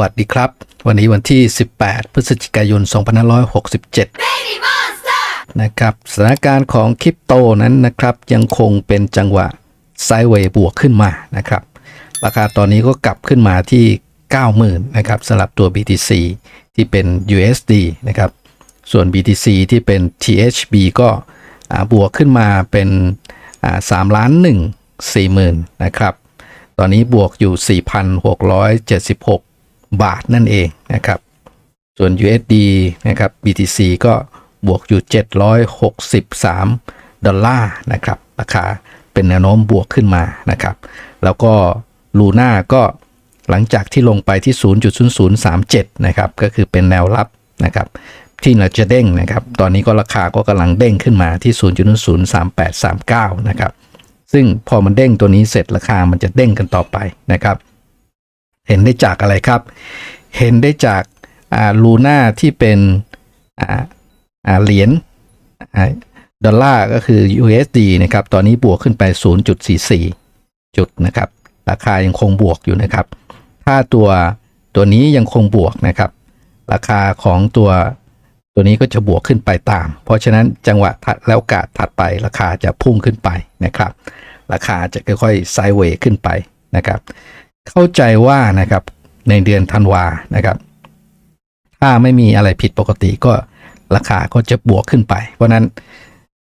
วัสดีครับ วันนี้วันที่ 18 พฤศจิกายน 2567 นะครับสถานการณ์ของคริปโตนั้นนะครับยังคงเป็นจังหวะไซด์เวย์บวกขึ้นมานะครับ ราคาตอนนี้ก็กลับขึ้นมาที่ 90,000นะครับสำหรับตัว BTC ที่เป็น USD นะครับ ส่วน BTC ที่เป็น THB ก็อ่าบวกขึ้นมาเป็นอ่า3ล้าน1 4หมื่นนะครับ ตอนนี้บวกอยู่ 4,676 บาทนั่นเองนะครับ ส่วน USD นะครับ BTC ก็บวกอยู่ 763 ดอลลาร์นะครับ ราคาเป็นแนวโน้มบวกขึ้นมานะครับ แล้วก็ลูน่าก็หลังจากที่ลงไปที่ 0.0037 นะครับ ก็คือเป็นแนวรับนะครับ ที่เราจะเด้งนะครับ ตอนนี้ก็ราคาก็กำลังเด้งขึ้นมาที่ 0.03839 นะครับ ซึ่งพอมันเด้งตัวนี้เสร็จราคามันจะเด้งกันต่อไปนะครับ เห็นได้จากอะไรครับ เห็นได้จากลูน่าที่เป็นเหรียญดอลลาร์ก็คือ USD นะครับ ตอนนี้บวกขึ้นไป 0.44 จุดนะครับ ราคายังคงบวกอยู่นะครับ ถ้าตัวตัวนี้ยังคงบวกนะครับ ราคาของตัวตัวนี้ก็จะบวกขึ้นไปตาม เพราะฉะนั้นจังหวะแล้วโอกาสถัดไปราคาจะพุ่งขึ้นไปนะครับ ราคาจะค่อยๆไซด์เวย์ขึ้นไปนะครับ เข้าใจว่านะครับในเดือนธันวานะครับ ถ้าไม่มีอะไรผิดปกติก็ราคาก็จะบวกขึ้นไป เพราะนั้น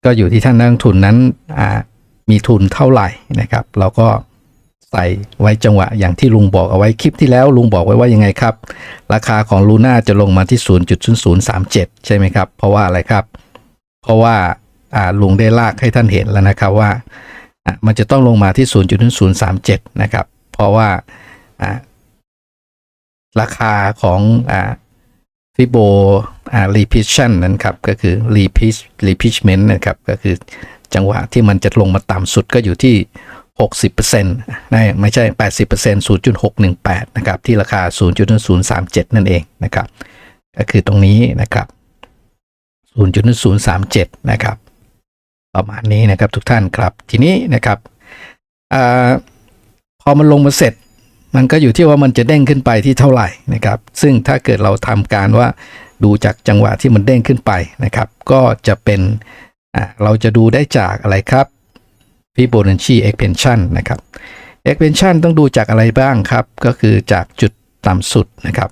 ก็อยู่ที่ท่านนักลงทุนนั้นอ่ามีทุนเท่าไหร่นะครับ เราก็ใส่ไว้จังหวะอย่างที่ลุงบอกเอาไว้คลิปที่แล้วลุงบอกไว้ว่ายังไงครับ ราคาของลูน่าจะลงมาที่ 0.0037 ใช่ไหมครับ เพราะว่าอะไรครับ เพราะว่าอ่าลุงได้ลากให้ท่านเห็นแล้วนะครับว่าอะมันจะต้องลงมาที่ 0.0037 นะครับ ราะว่าราคาของฟิโบอ่า repetition นั้นครับ ก็คือ repeat repitment นะครับ ก็คือจังหวะที่มันจะลงมาต่ำสุดก็อยู่ที่ 60%นะไม่ใช่ 80% 0.618 นะครับ ที่ราคา 0.037 นั่นเองนะครับ ก็คือตรงนี้นะครับ 0.037 นะครับ ประมาณนี้นะครับทุกท่านครับ ทีนี้นะครับอา พอมันลงมาเสร็จ มันก็อยู่ที่ว่ามันจะเด้งขึ้นไปที่เท่าไหร่นะครับ ซึ่งถ้าเกิดเราทำการว่าดูจากจังหวะที่มันเด้งขึ้นไปนะครับ ก็จะเป็นเราจะดูได้จากอะไรครับ Fibonacci expansion นะครับ expansion ต้องดูจากอะไรบ้างครับ ก็คือจากจุดต่ำสุดนะครับ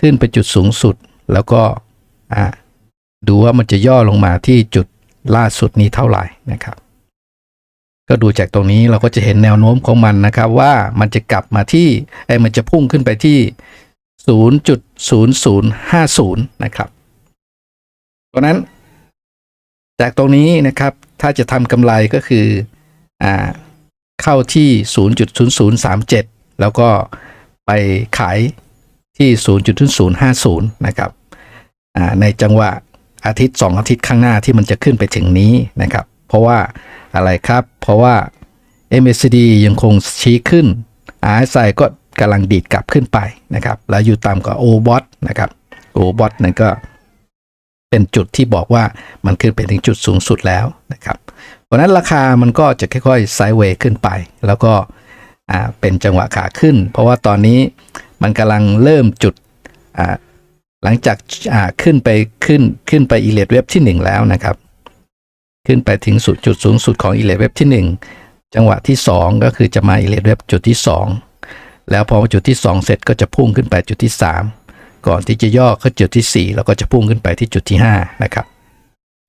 ขึ้นไปจุดสูงสุดแล้วก็ดูว่ามันจะย่อลงมาที่จุดล่าสุดนี้เท่าไหร่นะครับ ก็ดูจากตรงนี้เราก็จะเห็นแนวโน้มของมันนะครับว่ามันจะกลับมาที่ไอ้มันจะพุ่งขึ้นไปที่ 0.0050 นะครับเพราะนั้น จากตรงนี้นะครับถ้าจะทำกำไรก็คืออ่าเข้าที่ 0.0037 แล้วก็ไปขายที่ 0.0050 นะครับในจังหวะอาทิตย์ 2 อาทิตย์ข้างหน้าที่มันจะขึ้นไปถึงนี้นะครับ เพราะว่าอะไรครับ เพราะว่า MACD ยังคงชี้ขึ้น RSI ก็กำลังดีดกลับขึ้นไปนะครับ แล้วอยู่ต่ำกว่า OBOT นะครับ OBOT นั่นก็เป็นจุดที่บอกว่ามันขึ้นไปถึงจุดสูงสุดแล้วนะครับเพราะนั้นราคามันก็จะค่อยๆไซด์เวย์ขึ้นไป แล้วก็เป็นจังหวะขาขึ้น เพราะว่าตอนนี้มันกำลังเริ่มจุดหลังจากขึ้นไปขึ้นขึ้นไปอีเลดเว็บที่ 1 แล้วนะครับ ขึ้นไปถึงสุดจุดสูงสุดของอีเลเว็บที่ 1 จังหวะที่ 2 ก็คือจะมาอีเลเว็บจุดที่ 2 แล้วพอจุดที่ 2 เสร็จก็จะพุ่งขึ้นไปจุดที่ 3 ก่อนที่จะย่อเข้าจุดที่ 4 แล้วก็จะพุ่งขึ้นไปที่จุดที่ 5 นะครับ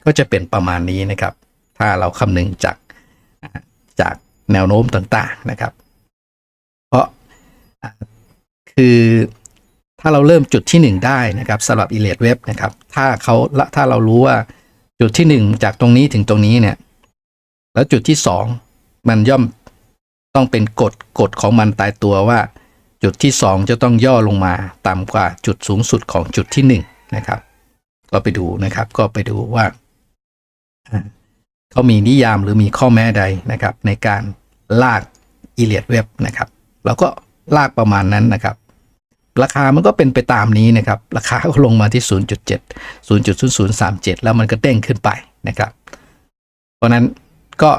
ก็จะเป็นประมาณนี้นะครับ ถ้าเราคำนึงจากจากแนวโน้มต่างๆนะครับ เพราะคือถ้าเราเริ่มจุดที่ 1 ได้นะครับสำหรับอีเลดเว็บนะครับ ถ้าเขาถ้าเรารู้ว่า จุดที่1จากตรงนี้ถึงตรงนี้เนี่ย แล้วจุดที่2มันย่อมต้องเป็นกฎกฎของมันตายตัวว่า จุดที่2จะต้องย่อลงมาต่ำกว่าจุดสูงสุดของจุดที่1นะครับ ก็ไปดูนะครับ ก็ไปดูว่าอ่าเขามีนิยามหรือมีข้อแม้ใดนะครับ ในการลากอีเลียดเว็บนะครับ เราก็ลากประมาณนั้นนะครับ ราคามันก็เป็นไปตามนี้นะครับ ราคาก็ลงมาที่ 0.7 0.0037 แล้วมันก็เด้งขึ้นไปนะครับ เพราะนั้นก็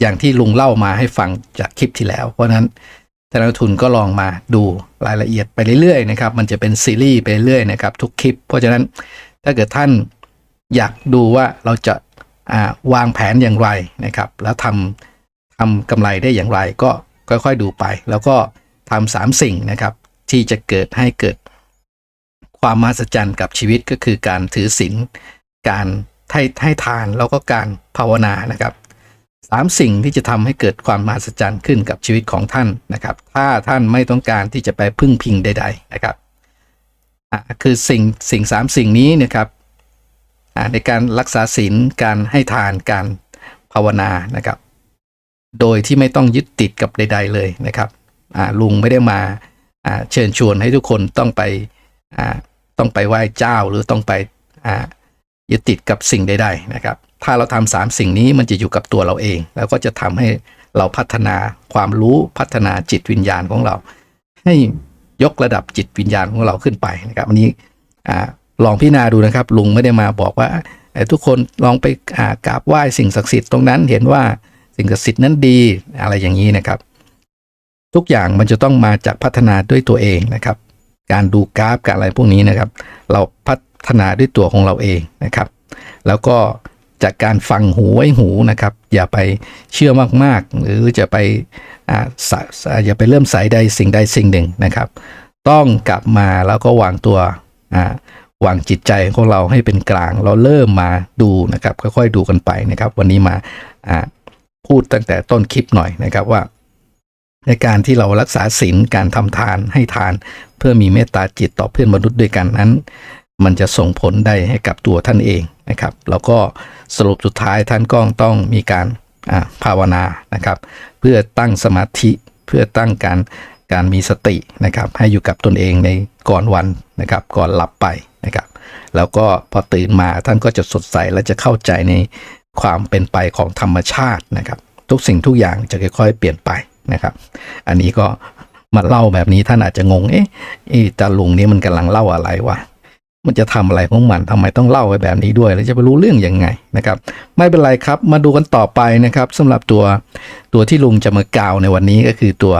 อย่างที่ลุงเล่ามาให้ฟังจากคลิปที่แล้ว เพราะนั้นท่านนักทุนก็ลองมาดูรายละเอียดไปเรื่อยๆนะครับ มันจะเป็นซีรีส์ไปเรื่อยๆนะครับ ทุกคลิป เพราะฉะนั้นถ้าเกิดท่านอยากดูว่าเราจะาวางแผนอย่างไรนะครับ แล้วทำทำกำไรได้อย่างไรก็ค่อยๆดูไป แล้วก็ทำสามสิ่งนะครับ ที่จะเกิดให้เกิด ความมหัศจรรย์กับชีวิตก็คือการถือศีลการให้ให้ทานแล้วก็การภาวนานะครับสามสิ่งที่จะทำให้เกิดความมหัศจรรย์ขึ้นกับชีวิตของท่านนะครับ ถ้าท่านไม่ต้องการที่จะไปพึ่งพิงใด ๆนะครับคือสิ่งสิ่งสามสิ่งนี้นะครับในการรักษาศีลการให้ทานการภาวนานะครับ โดยที่ไม่ต้องยึดติดกับใด ๆ เลยนะครับลุงไม่ได้มา เชิญชวนให้ทุกคนต้องไปต้องไปไหว้เจ้าหรือต้องไปยึดติดกับสิ่งใดๆนะครับ ถ้าเราทำสามสิ่งนี้มันจะอยู่กับตัวเราเอง แล้วก็จะทำให้เราพัฒนาความรู้พัฒนาจิตวิญญาณของเรา ให้ยกระดับจิตวิญญาณของเราขึ้นไปนะครับวันนี้ลองพิจารณาดูนะครับ ลุงไม่ได้มาบอกว่าทุกคนลองไปกราบไหว้สิ่งศักดิ์สิทธิ์ตรงนั้นเห็นว่าสิ่งศักดิ์สิทธิ์นั้นดีอะไรอย่างนี้นะครับ ทุกอย่างมันจะต้องมาจากพัฒนาด้วยตัวเองนะครับ การดูกราฟการอะไรพวกนี้นะครับ เราพัฒนาด้วยตัวของเราเองนะครับ แล้วก็จากการฟังหูไว้หูนะครับ อย่าไปเชื่อมากๆ หรือจะไปอ่าสะอย่าไปเริ่มสายใดสิ่งใดสิ่งหนึ่งนะครับ ต้องกลับมาแล้วก็วางตัวอ่าวางจิตใจของเราให้เป็นกลาง เราเริ่มมาดูนะครับค่อยๆดูกันไปนะครับ วันนี้มาอ่าพูดตั้งแต่ต้นคลิปหน่อยนะครับว่า ในการที่เรารักษาศีลการทำทานให้ทาน เพื่อมีเมตตาจิตต่อเพื่อนมนุษย์ด้วยกันนั้น มันจะส่งผลได้ให้กับตัวท่านเองนะครับ แล้วก็สรุปสุดท้ายท่านก็ต้องมีการภาวนานะครับ เพื่อตั้งสมาธิเพื่อตั้งการการมีสตินะครับ ให้อยู่กับตนเองในก่อนวันนะครับ ก่อนหลับไปนะครับ แล้วก็พอตื่นมาท่านก็จะสดใสและจะเข้าใจในความเป็นไปของธรรมชาตินะครับ ทุกสิ่งทุกอย่างจะค่อยๆ เปลี่ยนไป นะครับ อันนี้ก็มาเล่าแบบนี้ท่านอาจจะงง เอ๊ะไอ้ตาลุงนี่มันกำลังเล่าอะไรวะ มันจะทำอะไรของมันทำไมต้องเล่าไว้แบบนี้ด้วย แล้วจะไปรู้เรื่องยังไงนะครับ ไม่เป็นไรครับ มาดูกันต่อไปนะครับสำหรับตัวตัวที่ลุงจะมากล่าวในวันนี้ก็คือตัว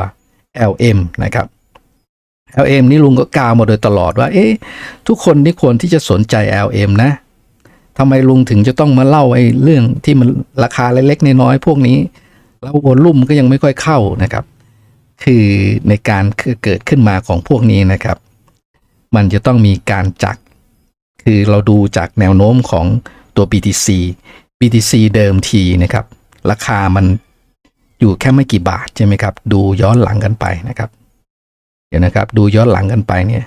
LM นะครับ LM นี่ลุงก็กล่าวมาโดยตลอดว่า เอ๊ะ ทุกคนนี่ควรที่จะสนใจ LM นะทำไมลุงถึงจะต้องมาเล่าไอ้เรื่องที่มันราคาเล็กๆน้อยๆพวกนี้ แล้ววอลลุ่มก็ยังไม่ค่อยเข้านะครับ คือในการคือเกิดขึ้นมาของพวกนี้นะครับ มันจะต้องมีการจัก คือเราดูจากแนวโน้มของตัว BTC BTC เดิมทีนะครับ ราคามันอยู่แค่ไม่กี่บาทใช่ไหมครับ ดูย้อนหลังกันไปนะครับ เดี๋ยวนะครับ ดูย้อนหลังกันไปเนี่ย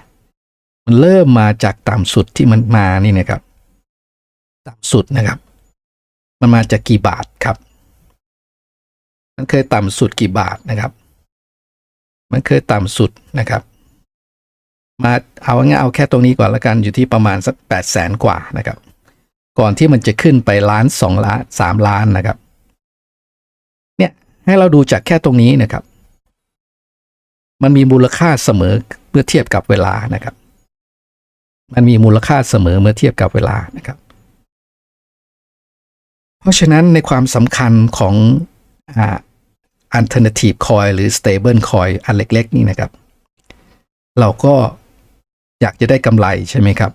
มันเริ่มมาจากต่ำสุดที่มันมานี่นะครับ ต่ำสุดนะครับ มันมาจากกี่บาทครับ มันเคยต่ำสุดกี่บาทนะครับ มันเคยต่ำสุดนะครับ มาเอาง่ายเอาแค่ตรงนี้ก่อนละกันอยู่ที่ประมาณสักแปดแสนกว่านะครับ ก่อนที่มันจะขึ้นไปล้านสองล้านสามล้านนะครับ เนี่ยให้เราดูจากแค่ตรงนี้นะครับ มันมีมูลค่าเสมอเมื่อเทียบกับเวลานะครับ มันมีมูลค่าเสมอเมื่อเทียบกับเวลานะครับ เพราะฉะนั้นในความสำคัญของอ่า alternative coin หรือ stable coin อันเล็ก ๆ นี่นะครับ เราก็อยากจะได้กำไรใช่ไหมครับ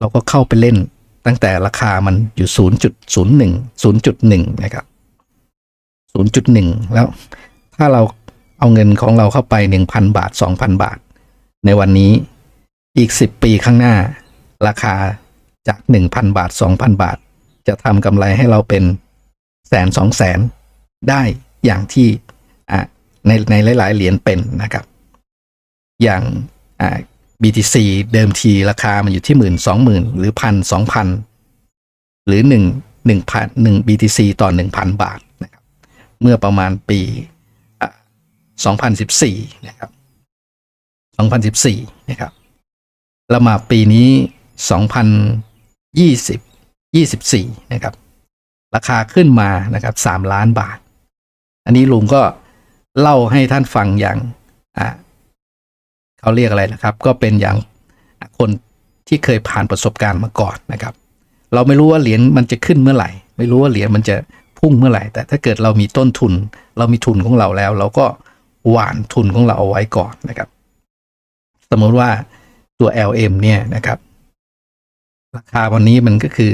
เราก็เข้าไปเล่นตั้งแต่ราคามันอยู่ 0.01 0.1 นะครับ 0.1 แล้วถ้าเราเอาเงินของเราเข้าไป 1,000 บาท 2,000 บาท ในวันนี้อีก 10 ปีข้างหน้า ราคาจาก 1,000 บาท 2,000 บาท จะทำกำไรให้เราเป็นแสนสองแสนได้ อย่างที่ในในหลาย ๆ เหรียญเป็นนะครับ อย่างอ่า BTC เดิมทีราคามันอยู่ที่หมื่นสองหมื่นหรือพันสองพันหรือหนึ่งหนึ่งพันหนึ่ง BTC ต่อหนึ่งพันบาทนะครับเมื่อประมาณปีสองพันสิบสี่นะครับสองพันสิบสี่นะครับแล้วมาปีนี้สองพันยี่สิบยี่สิบสี่นะครับ ราคาขึ้นมานะครับสามล้านบาท อันนี้ลุงก็เล่าให้ท่านฟังอย่างอ่าเขาเรียกอะไรนะครับ ก็เป็นอย่างคนที่เคยผ่านประสบการณ์มาก่อนนะครับ เราไม่รู้ว่าเหรียญมันจะขึ้นเมื่อไหร่ ไม่รู้ว่าเหรียญมันจะพุ่งเมื่อไหร่ แต่ถ้าเกิดเรามีต้นทุน เรามีทุนของเราแล้ว เราก็หว่านทุนของเราเอาไว้ก่อนนะครับ สมมติว่าตัว LM เนี่ยนะครับ ราคาวันนี้มันก็คือ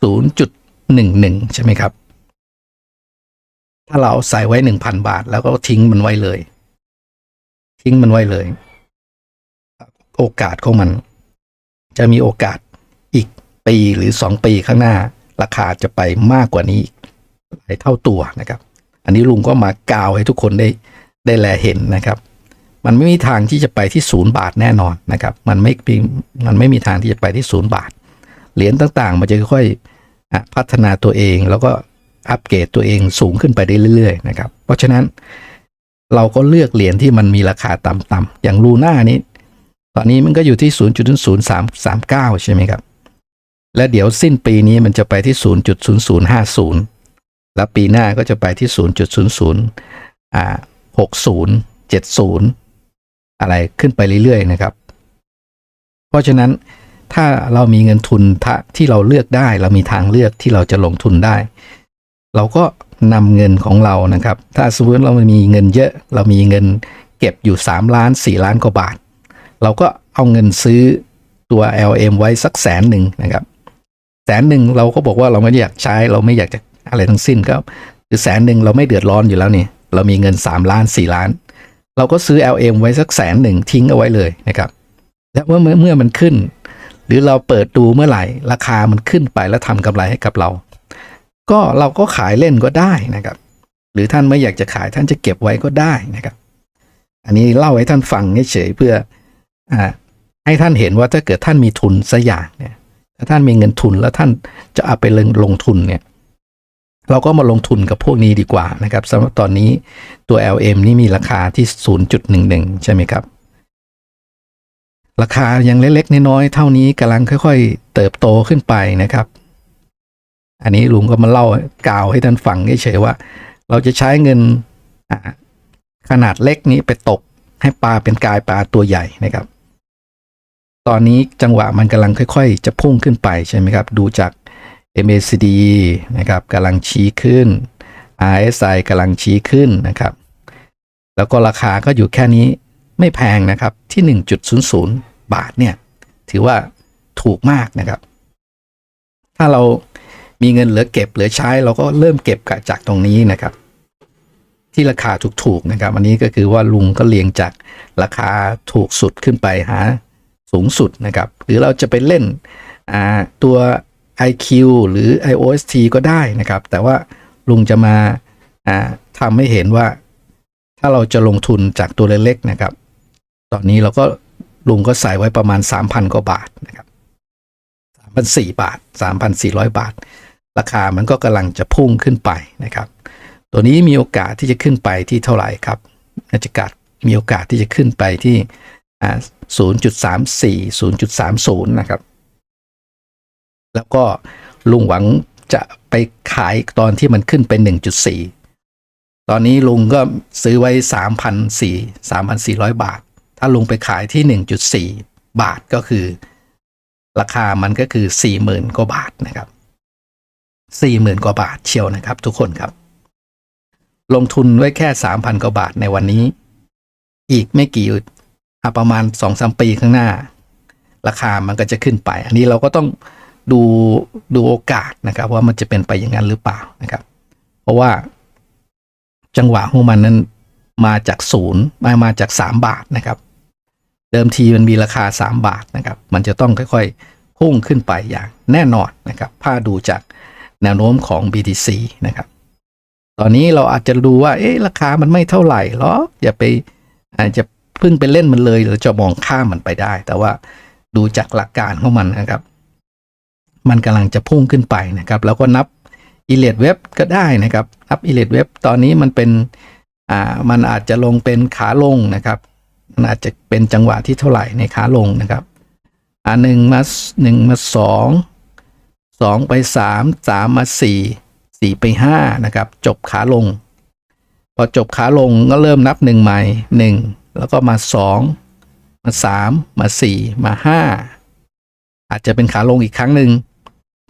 0.11 ใช่ไหมครับ ถ้าเราใส่ไว้1,000บาท แล้วก็ทิ้งมันไว้เลย ทิ้งมันไว้เลย โอกาสของมัน จะมีโอกาสอีกปีหรือ2ปีข้างหน้า ราคาจะไปมากกว่านี้หลายเท่าตัวนะครับ อันนี้ลุงก็มากาวให้ทุกคนได้ได้แลเห็นนะครับ มันไม่มีทางที่จะไปที่ศูนย์บาทแน่นอนนะครับ มันไม่มีมันไม่มีทางที่จะไปที่ศูนย์บาท เหรียญต่างๆ มันจะค่อยพัฒนาตัวเองแล้วก็ อัปเกรดตัวเองสูงขึ้นไปได้เรื่อยๆนะครับเพราะฉะนั้นเราก็เลือกเหรียญที่มันมีราคาต่ำๆอย่างลูน่านี้ ตอนนี้มันก็อยู่ที่ 0.0339 ใช่ไหมครับ และเดี๋ยวสิ้นปีนี้มันจะไปที่ 0.0050 แล้วปีหน้าก็จะไปที่ 0.00อ่า60 70 อะไรขึ้นไปเรื่อยๆนะครับ เพราะฉะนั้นถ้าเรามีเงินทุนที่เราเลือกได้ เรามีทางเลือกที่เราจะลงทุนได้ เราก็นำเงินของเรานะครับ ถ้าสมมติเรามีเงินเยอะ เรามีเงินเก็บอยู่ 3 ล้าน 4 ล้านกว่าบาท เราก็เอาเงินซื้อตัว LM ไว้สักแสนหนึ่งนะครับ แสนหนึ่งเราก็บอกว่าเราไม่อยากใช้ เราไม่อยากจะอะไรทั้งสิ้นก็คือแสนหนึ่งเราไม่เดือดร้อนอยู่แล้วนี่ เรามีเงิน 3 ล้าน 4 ล้าน เราก็ซื้อ LM ไว้สักแสนหนึ่งทิ้งเอาไว้เลยนะครับ แล้วเมื่อเมื่อเมื่อมันขึ้น หรือเราเปิดดูเมื่อไหร่ราคามันขึ้นไปแล้วทำกำไรให้กับเรา ก็เราก็ขายเล่นก็ได้นะครับ หรือท่านไม่อยากจะขายท่านจะเก็บไว้ก็ได้นะครับ อันนี้เล่าให้ท่านฟังเฉยเพื่ออให้ท่านเห็นว่าถ้าเกิดท่านมีทุนสักอย่างเนี่ย ถ้าท่านมีเงินทุนแล้วท่านจะเอาไปลงลงทุนเนี่ย เราก็มาลงทุนกับพวกนี้ดีกว่านะครับสำหรับตอนนี้ตัว LM นี่มีราคาที่ 0.11 ใช่ไหมครับราคายังเล็กๆน้อยๆเท่านี้กำลังค่อย ๆ เติบโตขึ้นไปนะครับ อันนี้ลุงก็มาเล่ากล่าวให้ท่านฟังเฉยๆว่า เราจะใช้เงินขนาดเล็กนี้ไปตกให้ปลาเป็นกายปลาตัวใหญ่นะครับ ตอนนี้จังหวะมันกำลังค่อยๆ จะพุ่งขึ้นไปใช่ไหมครับ ดูจาก MACD นะครับกำลังชี้ขึ้น RSI กำลังชี้ขึ้นนะครับ แล้วก็ราคาก็อยู่แค่นี้ไม่แพงนะครับที่ 1.00 บาทเนี่ย ถือว่าถูกมากนะครับ ถ้าเรา มีเงินเหลือเก็บเหลือใช้ เราก็เริ่มเก็บจากตรงนี้นะครับ ที่ราคาถูกๆนะครับ อันนี้ก็คือว่าลุงก็เรียงจากราคาถูกสุดขึ้นไปหาสูงสุดนะครับ หรือเราจะไปเล่นอ่าตัว IQ หรือ IOST ก็ได้นะครับ แต่ว่าลุงจะมาอ่าทำให้เห็นว่า ถ้าเราจะลงทุนจากตัวเล็กๆนะครับ ตอนนี้เราก็ลุงก็ใส่ไว้ประมาณ 3,000 กว่าบาทนะครับ3,400บาท 3,400 บาท ราคามันก็กำลังจะพุ่งขึ้นไปนะครับ ตัวนี้มีโอกาสที่จะขึ้นไปที่เท่าไหร่ครับนาฬิกามีโอกาสที่จะขึ้นไปที่อ่า0.34 0.30 นะครับ แล้วก็ลุงหวังจะไปขายตอนที่มันขึ้นไป 1.4 ตอนนี้ลุงก็ซื้อไว้ 3,400 3,400 บาท ถ้าลุงไปขายที่ 1.4 บาทก็คือ ราคามันก็คือ 40,000 กว่าบาทนะครับ 40,000 กว่าบาทเชียวนะครับ ทุกคนครับ ลงทุนไว้แค่ 3,000 กว่าบาทในวันนี้ อีกไม่กี่ประมาณ2-3ปีข้างหน้า ราคามันก็จะขึ้นไป อันนี้เราก็ต้องดูดูโอกาสนะครับ ว่ามันจะเป็นไปอย่างนั้นหรือเปล่านะครับ เพราะว่าจังหวะของมันนั้นมาจากศูนย์มามาจาก 3 บาทนะครับ เดิมทีมันมีราคา 3 บาทนะครับ มันจะต้องค่อยๆพุ่งขึ้นไปอย่างแน่นอนนะครับ ถ้าดูจาก แนวโน้มของ BTC นะครับ ตอนนี้เราอาจจะดูว่า เอ๊ะ ราคามันไม่เท่าไหร่หรออย่าไปอาจจะพิ่งไปเล่นมันเลยเราจะมองข้ามมันไปได้ แต่ว่าดูจากหลักการของมันนะครับ มันกำลังจะพุ่งขึ้นไปนะครับ แล้วก็นับอิเลดเว็บก็ได้นะครับ นับอิเลดเว็บตอนนี้มันเป็น อ่า มันอาจจะลงเป็นขาลงนะครับมันอาจจะเป็นจังหวะที่เท่าไหร่ในขาลงนะครับ อ่าหนึ่งมาหนึ่งมาสอง สองไปสามสามมาสี่สี่ไปห้านะครับ จบขาลง พอจบขาลงก็เริ่มนับหนึ่งใหม่หนึ่งแล้วก็มาสองมาสามมาสี่มาห้าอาจจะเป็นขาลงอีกครั้งหนึ่ง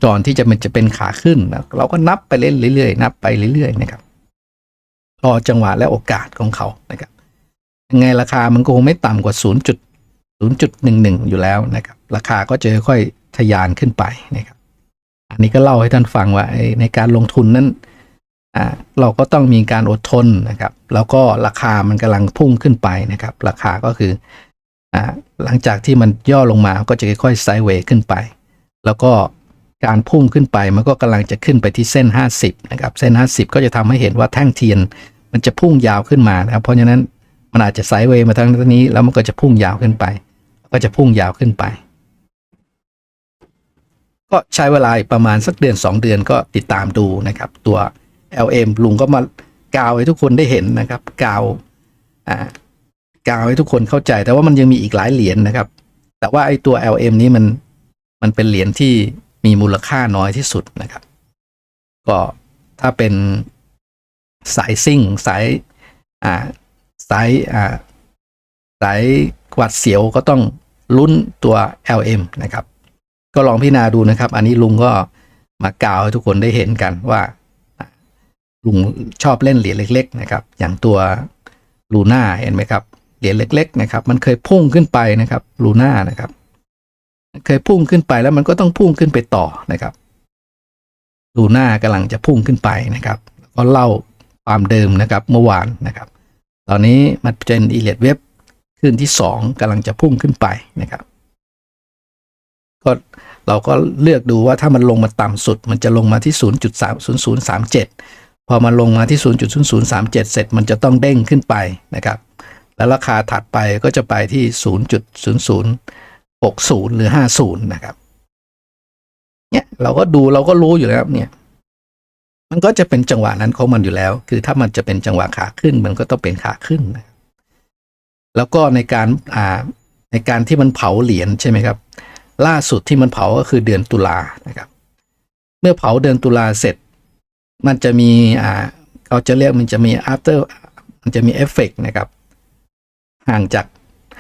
ก่อนที่จะมันจะเป็นขาขึ้นนะเราก็นับไปเรื่อยๆ นับไปเรื่อยๆ นะครับ รอจังหวะและโอกาสของเขานะครับ ยังไงราคามันก็คงไม่ต่ำกว่า 0.0.11 อยู่แล้วนะครับ ราคาก็จะค่อยทะยานขึ้นไปนะครับ อันนี้ก็เล่าให้ท่านฟังว่าในการลงทุนนั้นอ่าเราก็ต้องมีการอดทนนะครับ แล้วก็ราคามันกำลังพุ่งขึ้นไปนะครับ ราคาก็คืออ่าหลังจากที่มันย่อลงมาก็จะค่อยๆไซด์เวย์ขึ้นไป แล้วก็การพุ่งขึ้นไปมันก็กำลังจะขึ้นไปที่เส้น 50นะครับเส้น 50 ก็จะทำให้เห็นว่าแท่งเทียนมันจะพุ่งยาวขึ้นมานะครับ เพราะฉะนั้นมันอาจจะไซด์เวย์มาทางนี้แล้วมันก็จะพุ่งยาวขึ้นไป ก็จะพุ่งยาวขึ้นไป ก็ใช้เวลาประมาณสักเดือน 2 เดือนก็ติดตามดูนะครับ ตัว LM ลุงก็มากาวให้ทุกคนได้เห็นนะครับกาวอ่ากาวให้ทุกคนเข้าใจ แต่ว่ามันยังมีอีกหลายเหรียญนะครับ แต่ว่าไอ้ตัว LM นี้มันมันเป็นเหรียญที่มีมูลค่าน้อยที่สุดนะครับ ก็ถ้าเป็นสายซิ่งสายอ่าสายอ่าสายกวัดเสียวก็ต้องลุ้นตัว LM นะครับ ก็ลองพิจารณาดูนะครับ อันนี้ลุงก็มากล่าวให้ทุกคนได้เห็นกันว่า ลุงชอบเล่นเหรียญเล็ก ๆ นะครับ อย่างตัวลูน่าเห็นไหมครับเหรียญเล็ก ๆ นะครับ มันเคยพุ่งขึ้นไปนะครับลูน่านะครับเคยพุ่งขึ้นไปแล้วมันก็ต้องพุ่งขึ้นไปต่อนะครับลูน่ากำลังจะพุ่งขึ้นไปนะครับก็เล่าความเดิมนะครับเมื่อวานนะครับ ตอนนี้มันเป็นอีเลดเว็บขึ้นที่สองกำลังจะพุ่งขึ้นไปนะครับ ก็เราก็เลือกดูว่าถ้ามันลงมาต่ำสุด มันจะลงมาที่ 0.30037 พอมันลงมาที่ 0.0037 เสร็จมันจะต้องเด้งขึ้นไปนะครับ แล้วราคาถัดไปก็จะไปที่ 0.0060 หรือ 50 นะครับเนี่ยเราก็ดูเราก็รู้อยู่แล้วเนี่ยมันก็จะเป็นจังหวะนั้นของมันอยู่แล้ว คือถ้ามันจะเป็นจังหวะขาขึ้น มันก็ต้องเป็นขาขึ้นนะแล้วก็ในการอ่าในการที่มันเผาเหรียญใช่ไหมครับ ล่าสุดที่มันเผาก็คือเดือนตุลานะครับ เมื่อเผาเดือนตุลาเสร็จ มันจะมีอ่าเขาจะเรียกมันจะมี after มันจะมีเอฟเฟกนะครับ ห่างจาก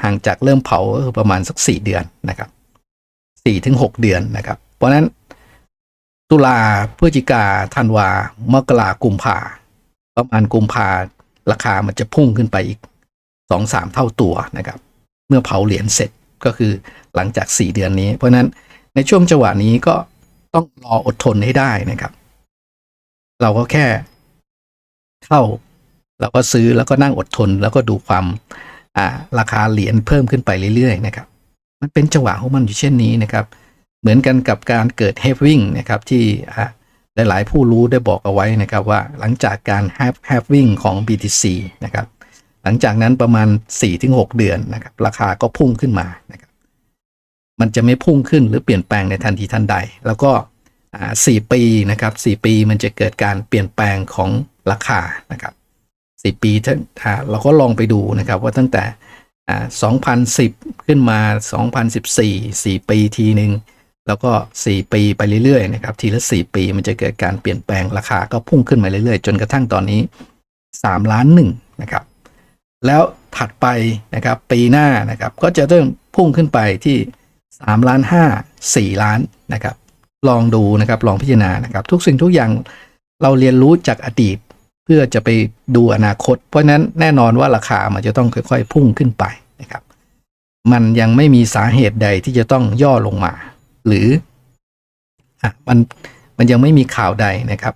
ห่างจากเริ่มเผาก็คือประมาณสักสี่เดือนนะครับสี่ถึงหกเดือนนะครับ เพราะนั้นตุลาพฤศจิกาธันวามกรากุมภาประมาณกุมภาราคามันจะพุ่งขึ้นไปอีกสองสามเท่าตัวนะครับ เมื่อเผาเหรียญเสร็จ ก็คือหลังจาก 4 เดือนนี้ เพราะฉะนั้นในช่วงจังหวะนี้ก็ต้องรออดทนให้ได้นะครับ เราก็แค่เข้าเราก็ซื้อแล้วก็นั่งอดทน แล้วก็ดูความาราคาเหรียญเพิ่มขึ้นไปเรื่อยๆนะครับ มันเป็นจังหวะของมันอยู่เช่นนี้นะครับ เหมือนกันกับการเกิดเฮฟวิ่งนะครับที่หลายๆผู้รู้ได้บอกเอาไว้นะครับว่าหลังจากการแฮฟวิ่งของ BTC นะครับ ลังจากนั้นประมาณ 4-6 เดือนนะครับ ราคาก็พุ่งขึ้นมานะครับ มันจะไม่พุ่งขึ้นหรือเปลี่ยนแปลงในทันทีทันใด แล้วก็อ่า4ปีนะครับ4ปีมันจะเกิดการเปลี่ยนแปลงของราคานะครับ4ปีถ้าอ่าเราก็ลองไปดูนะครับว่าตั้งแต่อ่า2010 ขึ้นมา 2014 4 ปีทีหนึ่งแล้วก็ 4 ปีไปเรื่อยๆนะครับทีละ 4 ปีมันจะเกิดการเปลี่ยนแปลงราคาก็พุ่งขึ้นมาเรื่อยๆ จนกระทั่งตอนนี้ 3 ล้านหนึ่งนะครับ แล้วถัดไปนะครับปีหน้านะครับก็จะเริ่มพุ่งขึ้นไปที่3ล้าน5 4 ล้านนะครับ ลองดูนะครับลองพิจารณานะครับ ทุกสิ่งทุกอย่างเราเรียนรู้จากอดีต เพื่อจะไปดูอนาคต เพราะนั้นแน่นอนว่าราคามันจะต้องค่อยๆ พุ่งขึ้นไปนะครับ มันยังไม่มีสาเหตุใดที่จะต้องย่อลงมา หรืออะมันมันยังไม่มีข่าวใดนะครับ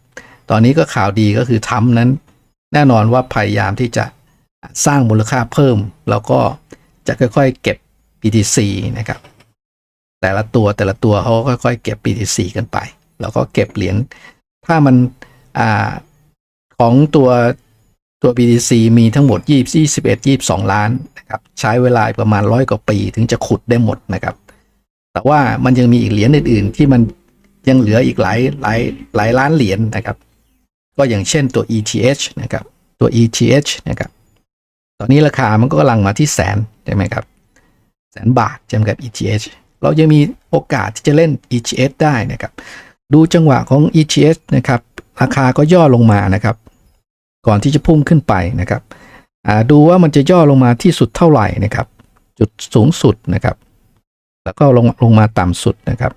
ตอนนี้ก็ข่าวดีก็คือทำนั้น แน่นอนว่าพยายามที่จะ สร้างมูลค่าเพิ่มแล้วก็จะค่อยๆ เก็บ BTC นะครับ แต่ละตัวแต่ละตัวเขาก็ค่อยๆ เก็บ BTC กันไป แล้วก็เก็บเหรียญถ้ามันอของตัวตัว BTC มีทั้งหมด20 21 22 ล้านนะครับใช้เวลาประมาณร้อยกว่าปีถึงจะขุดได้หมดนะครับ แต่ว่ามันยังมีอีกเหรียญอื่นๆ ที่มันยังเหลืออีกหลายหลายหลายล้านเหรียญนะครับ ก็อย่างเช่นตัว ETH นะครับตัว ETH นะครับ ตอนนี้ราคามันก็กำลังมาที่แสนใช่ไหมครับ แสนบาทใช่ไหมครับ ETH เรายังมีโอกาสที่จะเล่น ETH ได้นะครับ ดูจังหวะของ ETH นะครับ ราคาก็ย่อลงมานะครับ ก่อนที่จะพุ่งขึ้นไปนะครับดูว่ามันจะย่อลงมาที่สุดเท่าไหร่นะครับ จุดสูงสุดนะครับ แล้วก็ลงลงมาต่ำสุดนะครับ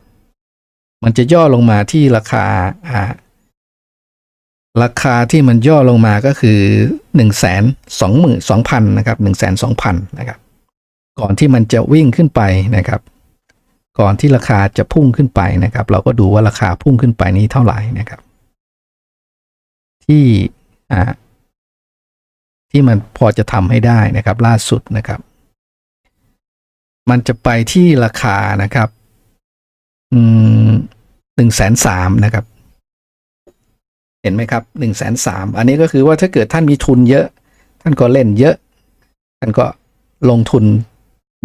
มันจะย่อลงมาที่ราคาอ่า ราคาที่มันย่อลงมาก็คือหนึ่งแสนสองหมื่นสองพันนะครับหนึ่งแสนสองพันนะครับ ก่อนที่มันจะวิ่งขึ้นไปนะครับ ก่อนที่ราคาจะพุ่งขึ้นไปนะครับ เราก็ดูว่าราคาพุ่งขึ้นไปนี้เท่าไหร่นะครับ ที่อ่าที่มันพอจะทำให้ได้นะครับล่าสุดนะครับ มันจะไปที่ราคานะครับ อืมหนึ่งแสนสามนะครับ เห็นไหมครับหนึ่งแสนสามอันนี้ก็คือว่าถ้าเกิดท่านมีทุนเยอะ ท่านก็เล่นเยอะ ท่านก็ลงทุน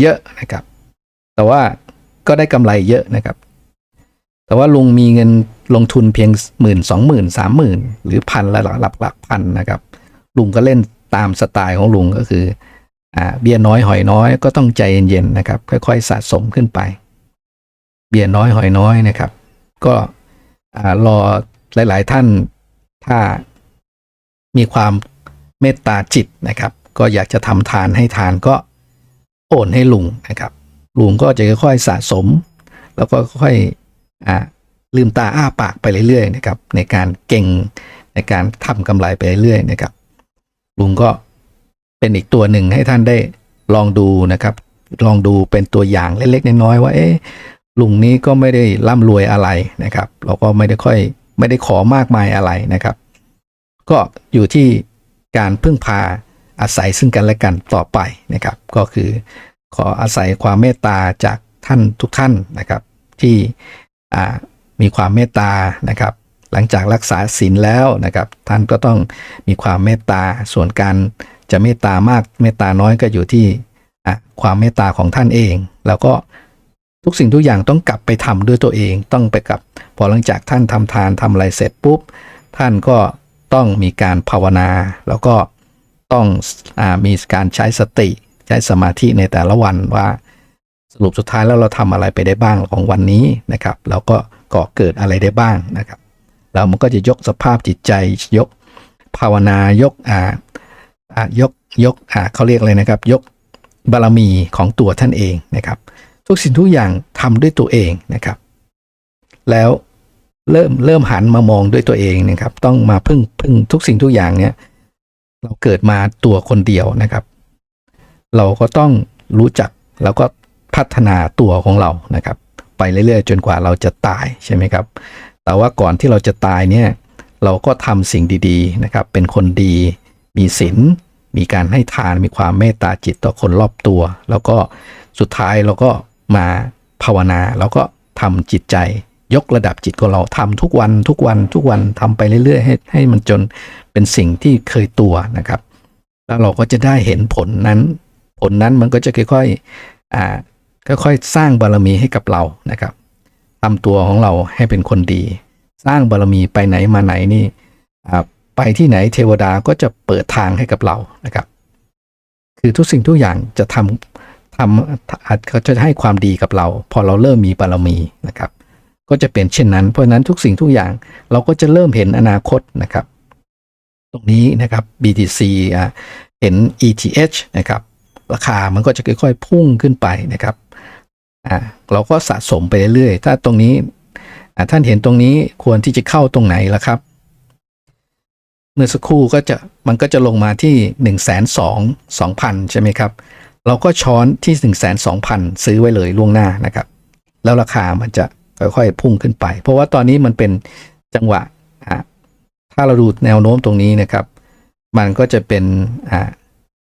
เยอะนะครับ แต่ว่าก็ได้กำไรเยอะนะครับ แต่ว่าลุงมีเงินลงทุนเพียงหมื่นสองหมื่นสามหมื่นหรือพันละหลักหลักหลักพันนะครับ ลุงก็เล่นตามสไตล์ของลุงก็คืออ่าเบียร์น้อยหอยน้อยก็ต้องใจเย็นๆนะครับ ค่อยๆสะสมขึ้นไป เบียร์น้อยหอยน้อยนะครับ ก็อรอหลาย ๆ ท่าน ถ้ามีความเมตตาจิตนะครับ ก็อยากจะทำทานให้ทานก็โอนให้ลุงนะครับ ลุงก็จะค่อยๆสะสม แล้วก็ค่อยๆลืมตาอ้าปากไปเรื่อยๆนะครับ ในการเก่งในการทำกำไรไปเรื่อยๆนะครับ ลุงก็เป็นอีกตัวหนึ่งให้ท่านได้ลองดูนะครับ ลองดูเป็นตัวอย่างเล็กๆน้อยๆว่าเอ๊ะลุงนี้ก็ไม่ได้ร่ำรวยอะไรนะครับ เราก็ไม่ได้ค่อย ไม่ได้ขอมากมายอะไรนะครับ ก็อยู่ที่การพึ่งพาอาศัยซึ่งกันและกันต่อไปนะครับ ก็คือขออาศัยความเมตตาจากท่านทุกท่านนะครับ ที่มีความเมตตานะครับ หลังจากรักษาศีลแล้วนะครับ ท่านก็ต้องมีความเมตตาส่วนการจะเมตตามากเมตตาน้อยก็อยู่ที่ความเมตตาของท่านเอง แล้วก็ ทุกสิ่งทุกอย่างต้องกลับไปทำด้วยตัวเอง ต้องไปกลับพอหลังจากท่านทำทานทำอะไรเสร็จปุ๊บ ท่านก็ต้องมีการภาวนา แล้วก็ต้องอมีการใช้สติ ใช้สมาธิในแต่ละวันว่า สรุปสุดท้ายแล้วเราทำอะไรไปได้บ้างของวันนี้นะครับ แล้วก็ก่อเกิดอะไรได้บ้างนะครับแล้วมันก็จะยกสภาพจิตใจยกภาวนายกอ่ายกยกอ่าเขาเรียกอะไรนะครับ ยกบารมีของตัวท่านเองนะครับ ทุกสิ่งทุกอย่างทำด้วยตัวเองนะครับ แล้วเริ่มเริ่มหันมามองด้วยตัวเองนะครับ ต้องมาพึ่งพึ่งทุกสิ่งทุกอย่างเนี่ย เราเกิดมาตัวคนเดียวนะครับ เราก็ต้องรู้จักแล้วก็พัฒนาตัวของเรานะครับ ไปเรื่อยๆ จนกว่าเราจะตายใช่ไหมครับ แต่ว่าก่อนที่เราจะตายเนี่ย เราก็ทำสิ่งดีๆนะครับ เป็นคนดี มีศีลมีการให้ทานมีความเมตตาจิตต่อคนรอบตัว แล้วก็สุดท้ายเราก็ มาภาวนาแล้วก็ทำจิตใจ ยกระดับจิตของเราทำทุกวันทุกวันทุกวันทำไปเรื่อยๆให้ให้มันจนเป็นสิ่งที่เคยตัวนะครับ แล้วเราก็จะได้เห็นผลนั้น ผลนั้นมันก็จะค่อยๆอ่าค่อยๆสร้างบารมีให้กับเรานะครับทำตัวของเราให้เป็นคนดี สร้างบารมีไปไหนมาไหนนี่อ่าไปที่ไหนเทวดาก็จะเปิดทางให้กับเรานะครับ คือทุกสิ่งทุกอย่างจะทำ ทำอาจเขาจะให้ความดีกับเรา พอเราเริ่มมีบารมีนะครับ ก็จะเป็นเช่นนั้น เพราะนั้นทุกสิ่งทุกอย่างเราก็จะเริ่มเห็นอนาคตนะครับ ตรงนี้นะครับ BTC เห็น ETH นะครับราคามันก็จะค่อยๆ พุ่งขึ้นไปนะครับอ่าเราก็สะสมไปเรื่อยๆ ถ้าตรงนี้ท่านเห็นตรงนี้ควรที่จะเข้าตรงไหนล่ะครับ เมื่อสักครู่ก็จะมันก็จะลงมาที่1นึ่งแสนสองสองพันใช่ไหมครับ เราก็ช้อนที่1นึ่งแสนสองพันซื้อไว้เลยล่วงหน้านะครับ แล้วราคามันจะค่อยๆพุ่งขึ้นไป เพราะว่าตอนนี้มันเป็นจังหวะถ้าเราดูแนวโน้มตรงนี้นะครับ มันก็จะเป็นอ่า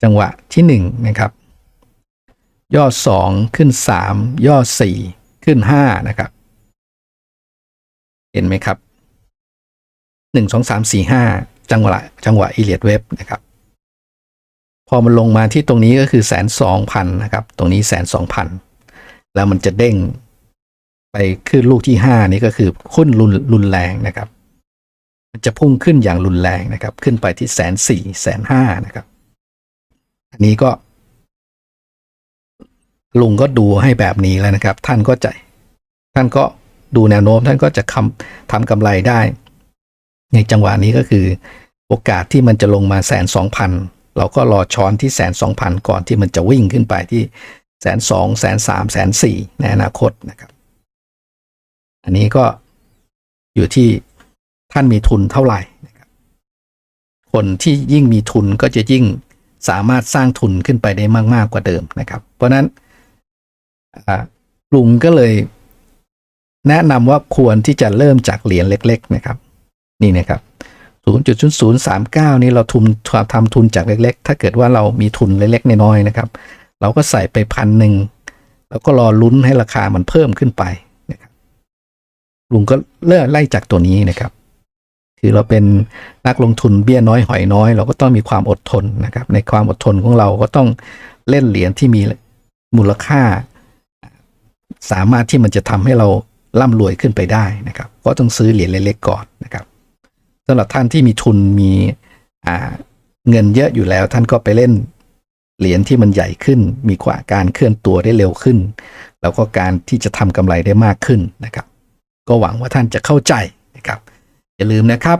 จังหวะที่หนึ่งนะครับยอสองขึ้นสามยอดสี่ขึ้นห้านะครับ เห็นไหมครับหนึ่งสองสามสี่ห้าจังหวะจังหวะอีเลียดเว็บนะครับ พอมันลงมาที่ตรงนี้ก็คือแสนสองพันนะครับ ตรงนี้แสนสองพันแล้วมันจะเด้ง ไปขึ้นลูกที่ห้านี่ก็คือขึ้นรุนรุนแรงนะครับ มันจะพุ่งขึ้นอย่างรุนแรงนะครับ ขึ้นไปที่แสนสี่แสนห้านะครับ อันนี้ก็ ลุงก็ดูให้แบบนี้แล้วนะครับ ท่านก็จะท่านก็ดูแนวโน้มท่านก็จะคำทำกำไรได้ ในจังหวะนี้ก็คือ โอกาสที่มันจะลงมาแสนสองพัน เราก็รอช้อนที่แสนสองพันก่อนที่มันจะวิ่งขึ้นไปที่แสนสองแสนสามแสนสี่ในอนาคตนะครับ อันนี้ก็อยู่ที่ท่านมีทุนเท่าไหร่นะครับ คนที่ยิ่งมีทุนก็จะยิ่งสามารถสร้างทุนขึ้นไปได้มาก ๆ กว่าเดิมนะครับ เพราะนั้นลุงก็เลย แนะนำว่าควรที่จะเริ่มจากเหรียญเล็ก ๆ นะครับ นี่นะครับ 0.0039 นี่เราทุนทำทุนจากเล็กๆ ถ้าเกิดว่าเรามีทุนเล็กๆน้อยๆนะครับ เราก็ใส่ไปพันหนึ่งแล้วก็รอลุ้นให้ราคามันเพิ่มขึ้นไปนะครับลุงก็เลือกไล่จากตัวนี้นะครับคือเราเป็นนักลงทุนเบี้ยน้อยหอยน้อย เราก็ต้องมีความอดทนนะครับ ในความอดทนของเราก็ต้องเล่นเหรียญที่มีมูลค่า สามารถที่มันจะทำให้เราร่ำรวยขึ้นไปได้นะครับ ก็ต้องซื้อเหรียญเล็กๆก่อนนะครับ สำหรับท่านที่มีทุนมีอ่าเงินเยอะอยู่แล้ว ท่านก็ไปเล่นเหรียญที่มันใหญ่ขึ้น มีกว่าการเคลื่อนตัวได้เร็วขึ้น แล้วก็การที่จะทำกำไรได้มากขึ้นนะครับ ก็หวังว่าท่านจะเข้าใจนะครับ อย่าลืมนะครับ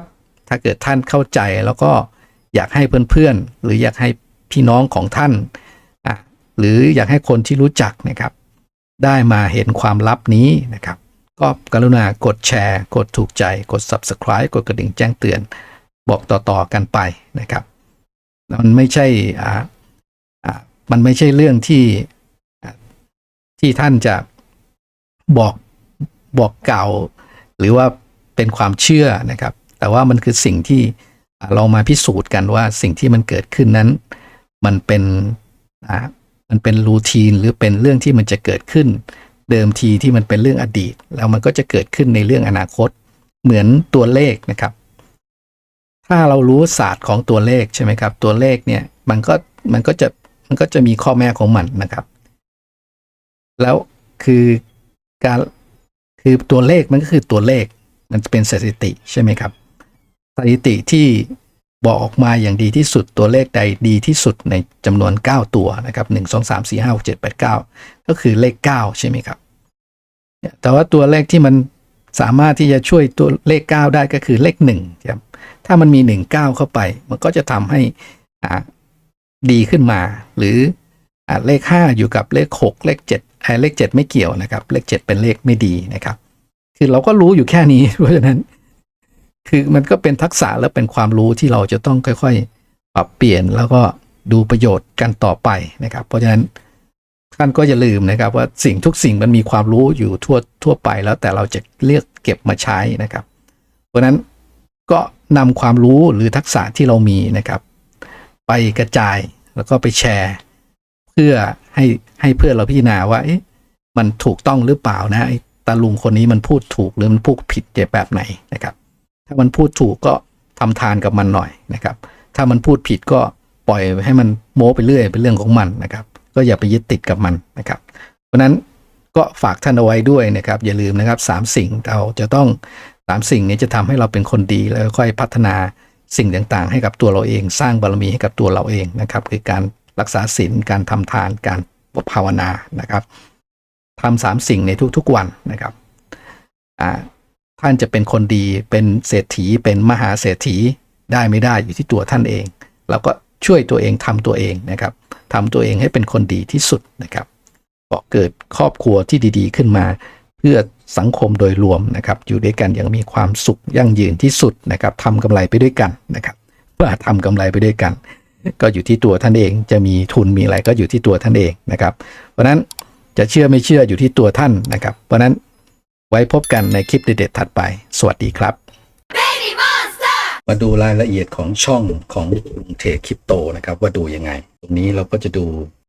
ถ้าเกิดท่านเข้าใจแล้วก็อยากให้เพื่อนๆ หรืออยากให้พี่น้องของท่านอะหรืออยากให้คนที่รู้จักนะครับ ได้มาเห็นความลับนี้นะครับ ก็กรุณากดแชร์ กดถูกใจ กด subscribe กดกระดิ่งแจ้งเตือน บอกต่อๆกันไปนะครับ มันไม่ใช่อ่ามันไม่ใช่เรื่องที่ที่ท่านจะบอกบอกเก่า หรือว่าเป็นความเชื่อนะครับ แต่ว่ามันคือสิ่งที่อ่าเรามาพิสูจน์กันว่าสิ่งที่มันเกิดขึ้นนั้น มันเป็นมันเป็นรูทีนหรือเป็นเรื่องที่มันจะเกิดขึ้น เดิมทีที่มันเป็นเรื่องอดีต แล้วมันก็จะเกิดขึ้นในเรื่องอนาคตเหมือนตัวเลขนะครับ ถ้าเรารู้ศาสตร์ของตัวเลขใช่ไหมครับ ตัวเลขเนี่ยมันก็มันก็จะมันก็จะมีข้อแม้ของมันนะครับ แล้วคือการคือตัวเลขมันก็คือตัวเลขมันจะเป็นสถิติใช่ไหมครับ สถิติที่ บอกออกมาอย่างดีที่สุดตัวเลขใดดีที่สุดในจำนวน 9 ตัวนะครับ 1 2 3 4 5 6 7 8 9 ก็คือเลข 9 ใช่ไหมครับ แต่ว่าตัวเลขที่มันสามารถที่จะช่วยตัวเลข 9 ได้ก็คือเลข1ครับ ถ้ามันมี 1 9 เข้าไป มันก็จะทำให้ดีขึ้นมา หรืออเลข 5 อยู่กับเลข 6 เลข7ไอ้เลข 7 ไม่เกี่ยวนะครับ เลข 7 เป็นเลขไม่ดีนะครับ คือเราก็รู้อยู่แค่นี้เพราะฉะนั้น คือมันก็เป็นทักษะและเป็นความรู้ที่เราจะต้องค่อยๆ ปรับเปลี่ยนแล้วก็ดูประโยชน์กันต่อไปนะครับ เพราะฉะนั้นท่านก็อย่าลืมนะครับว่าสิ่งทุกสิ่งมันมีความรู้อยู่ทั่วทั่วไปแล้วแต่เราจะเลือกเก็บมาใช้นะครับ เพราะฉะนั้นก็นำความรู้หรือทักษะที่เรามีนะครับ ไปกระจายแล้วก็ไปแชร์ เพื่อให้ให้เพื่อนเราพิจารณาว่าเอ๊ะมันถูกต้องหรือเปล่านะไอ้ตาลุงคนนี้มันพูดถูกหรือมันพูดผิดแบบไหนนะครับ ถ้ามันพูดถูกก็ทำทานกับมันหน่อยนะครับ ถ้ามันพูดผิดก็ปล่อยให้มันโม้ไปเรื่อยเป็นเรื่องของมันนะครับ ก็อย่าไปยึดติดกับมันนะครับ เพราะนั้นก็ฝากท่านเอาไว้ด้วยนะครับ อย่าลืมนะครับสามสิ่งเราจะต้องสามสิ่งนี้จะทำให้เราเป็นคนดีแล้วค่อยพัฒนาสิ่งต่างๆ ให้กับตัวเราเอง สร้างบารมีให้กับตัวเราเองนะครับ คือการรักษาศีลการทำทานการภาวนานะครับทำสามสิ่งในทุกๆวันนะครับอ่า ท่านจะเป็นคนดีเป็นเศรษฐีเป็นมหาเศรษฐีได้ไม่ได้อยู่ที่ตัวท่านเอง เราก็ช่วยตัวเองทำตัวเองนะครับทำตัวเองให้เป็นคนดีที่สุดนะครับก็เกิดครอบครัวที่ดีๆขึ้นมา เพื่อสังคมโดยรวมนะครับ อยู่ด้วยกันอย่างมีความสุขยั่งยืนที่สุดนะครับทำกำไรไปด้วยกันนะครับเพื่อทำกำไรไปด้วยกัน ก็อยู่ที่ตัวท่านเองจะมีทุนมีอะไรก็อยู่ที่ตัวท่านเองนะครับ เพราะนั้นจะเชื่อไม่เชื่ออยู่ที่ตัวท่านนะครับ เพราะนั้น ไว้พบกันในคลิปเด็ดๆถัดไป สวัสดีครับ มาดูรายละเอียดของช่องของลุงเทคริปโตนะครับ ว่าดูยังไง ตรงนี้เราก็จะดู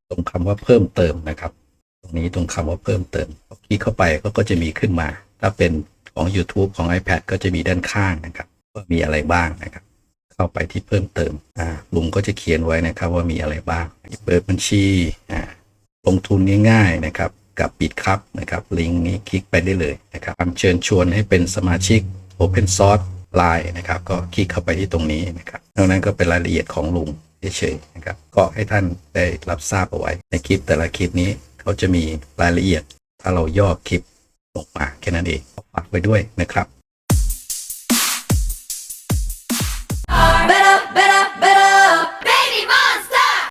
ตรงคำว่าเพิ่มเติมนะครับ ตรงนี้ตรงคำว่าเพิ่มเติมพอคลิกเข้าไปก็ก็จะมีขึ้นมา ถ้าเป็นของ YouTube ของ iPad ก็จะมีด้านข้างนะครับ ว่ามีอะไรบ้างนะครับ เข้าไปที่เพิ่มเติมอ่าลุงก็จะเขียนไว้นะครับว่ามีอะไรบ้างเปิดบัญชีอ่าลงทุนง่ายๆนะครับ กับปิดครับนะครับลิงก์นี้คลิกไปได้เลยนะครับเชิญชวนให้เป็นสมาชิก Open Source Line นะครับก็คลิกเข้าไปที่ตรงนี้นะครับนอกนั้นก็เป็นรายละเอียดของลุงเฉยๆนะครับก็ให้ท่านได้รับทราบเอาไว้ ในคลิปแต่ละคลิปนี้เขาจะมีรายละเอียด ถ้าเราย่อคลิปลงมาแค่นั้นเองฝากไว้ด้วยนะครับ